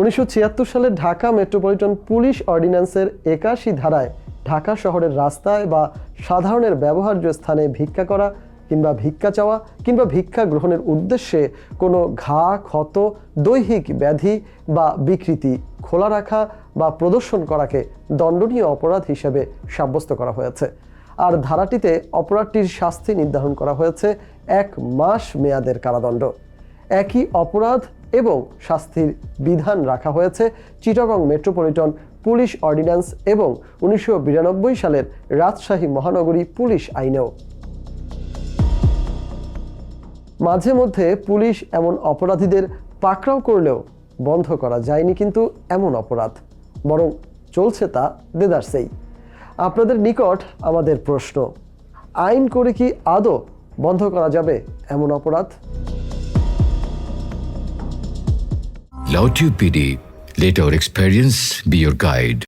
উনিশশো ছিয়াত্তর সালে ঢাকা মেট্রোপলিটন পুলিশ অর্ডিন্যান্সের একাশি ধারায় ঢাকা শহরের রাস্তায় বা সাধারণের ব্যবহার্য স্থানে ভিক্ষা করা কিংবা ভিক্ষা চাওয়া কিংবা ভিক্ষা গ্রহণের উদ্দেশ্যে কোনো ঘা, ক্ষত, দৈহিক ব্যাধি বা বিকৃতি খোলা রাখা বা প্রদর্শন করাকে দণ্ডনীয় অপরাধ হিসেবে সাব্যস্ত করা হয়েছে। আর ধারাটিতে অপরাধটির শাস্তি নির্ধারণ করা হয়েছে এক মাস মেয়াদের কারাদণ্ড। একই অপরাধ এবং শাস্তির বিধান রাখা হয়েছে চিটাগং মেট্রোপলিটন পুলিশ অর্ডিন্যান্স এবং উনিশশো বিরানব্বই সালের রাজশাহী মহানগরী পুলিশ আইনেও। মাঝে মধ্যে পুলিশ এমন অপরাধীদের পাকড়াও করলেও বন্ধ করা যায়নি কিন্তু এমন অপরাধ, বরং চলছে তা দেদারসেই আপনাদের নিকট আমাদের প্রশ্ন, আইন করে কি আদৌ বন্ধ করা যাবে এমন অপরাধ? Lautube PD. Let our experience be your guide.